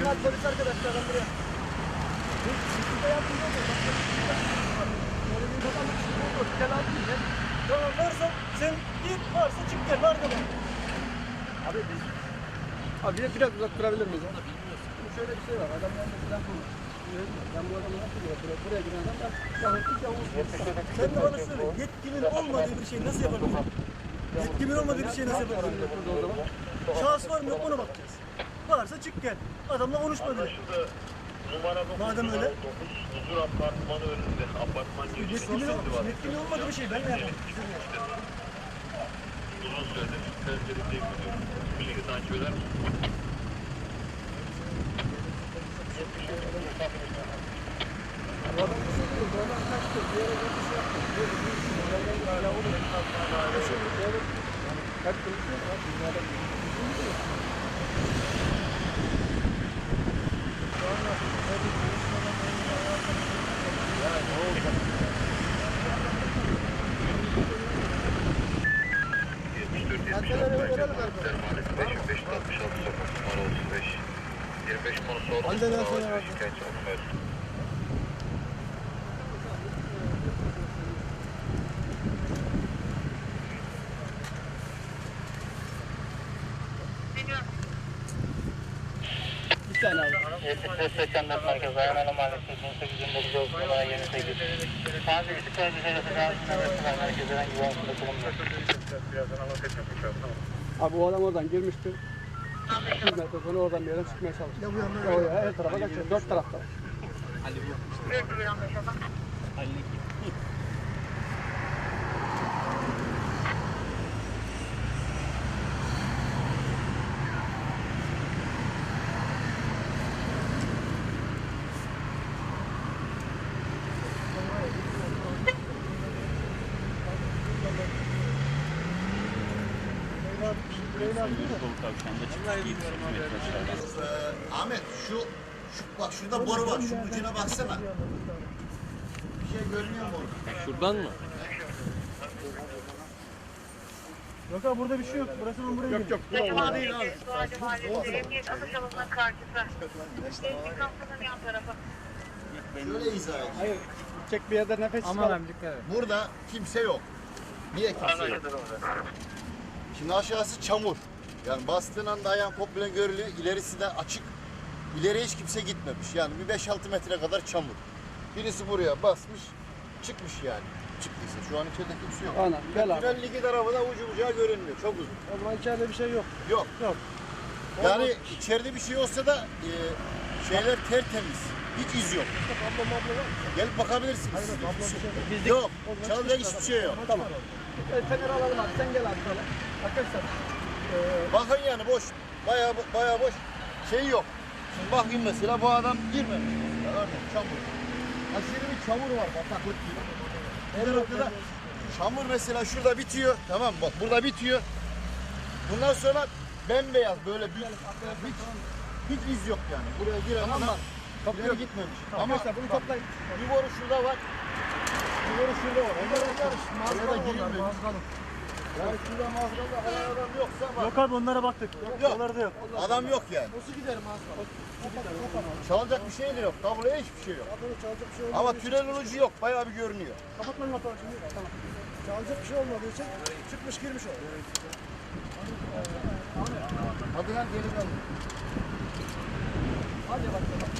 Bunlar polis arkadaşlardan buraya. Siz de olun. Böyle bir bakalım, şimdi olur, gel abi diyecek. Tamam varsa sen git varsa çık gel var ben. Abi biz Abi bir- biraz uzak durabilir miyiz? şöyle bir şey var. Adam yanında silah bulmuş. Ben bu adamı nasıl görüyorum? Buraya, giren adam ben yahut bir. Sen de bana söyle. Yetkinin olmadığı bir şey nasıl yapabilirim? Yetkimin olmadığı bir şey nasıl yapabilirim? Şahıs var mı yok ona bakacağız. Varsa çık gel. Adamla konuşma dedi. Numara Madem öyle. dokuz, Huzur apartmanı önünde. Apartman girişi Yetkimin, ol- yetkimin olmadığı bir şey ben ne yapayım? Uzun süredir pencerede gidiyorum. Bilgi takip eder misin? Halden numara Hasan 35 Bir tane abi. 74 merkez Ayhan Mahallesi 1829 olsun olay 28. Taze bir köyde şerefi Gazi'nin merkezden yuvansında bulunmuyor. Birazdan anlat etmeyeceğim. Tamam. Abi o adam oradan girmişti. 100 metre sonra oradan bir yerden çıkmaya çalıştı. Ya bu yandan ya, her tarafa kaçıyor. Dört tarafta. Ahmet şu, şu bak şurada boru var. Şu ucuna baksana. Bir şey görünüyor mu orada? Şuradan mı? Yok abi burada bir şey yok. Burası ben buraya Yok yok. Bura değil abi. Emniyet Atış Alanı'nın karşısı. Eski kapının yan tarafı. Şöyle izah et. Hayır. Çek bir yerde nefes Aman dikkat et. Burada kimse yok. Niye kimse yok? Şimdi aşağısı çamur. Yani bastığın anda ayağın komple görülüyor. İlerisi de açık. İleriye hiç kimse gitmemiş. Yani bir 5-6 metre kadar çamur. Birisi buraya basmış, çıkmış yani. Çıktıysa. Şu an içeride kimse yok. Ana gel abi. Tünel ligi tarafı da ucu bucağı görünmüyor. Çok uzun. O zaman içeride bir şey yok. Yok. Yok. Yani içeride bir şey olsa da e, şeyler tertemiz. Hiç iz yok. Abla abla var. Gelip bakabilirsiniz. Hayır abla bir şey yok. Yok. Çalacak hiçbir şey yok. Tamam. E, feneri alalım abi. Sen gel abi şöyle. Arkadaşlar. E, Bakın yani boş. Bayağı bayağı boş. Şey yok. Şimdi bakayım mesela bu adam girmemiş. Mesela örneğin çamur. Aşırı bir çamur var bataklık gibi. Her noktada çamur mesela şurada bitiyor. Tamam bak burada bitiyor. Bundan sonra bembeyaz böyle bir hiç, hiç iz yok yani. Buraya giren Tamam adam kapıya gitmemiş. Ama Arkadaşlar bunu toplayın. bir boru şurada var. Bir boru şurada var. Onlar onlar Mazgalı da girilmiyor. onlar, mazgalı. Yani şurada mazgalda hala adam yoksa bak. Yok abi onlara baktık. Yok, Yok. Oralarda yok. Adam yok yani. Nasıl gider mazgalı? Çalacak bir şey de yok. Tabloya hiçbir şey yok. çalacak bir şey Ama tünel ucu yok. Bayağı bir görünüyor. Kapatmayın motoru şimdi. Tamam. Çalacak bir şey olmadığı için çıkmış girmiş o. Hadi lan geri kalın. Hadi bakalım.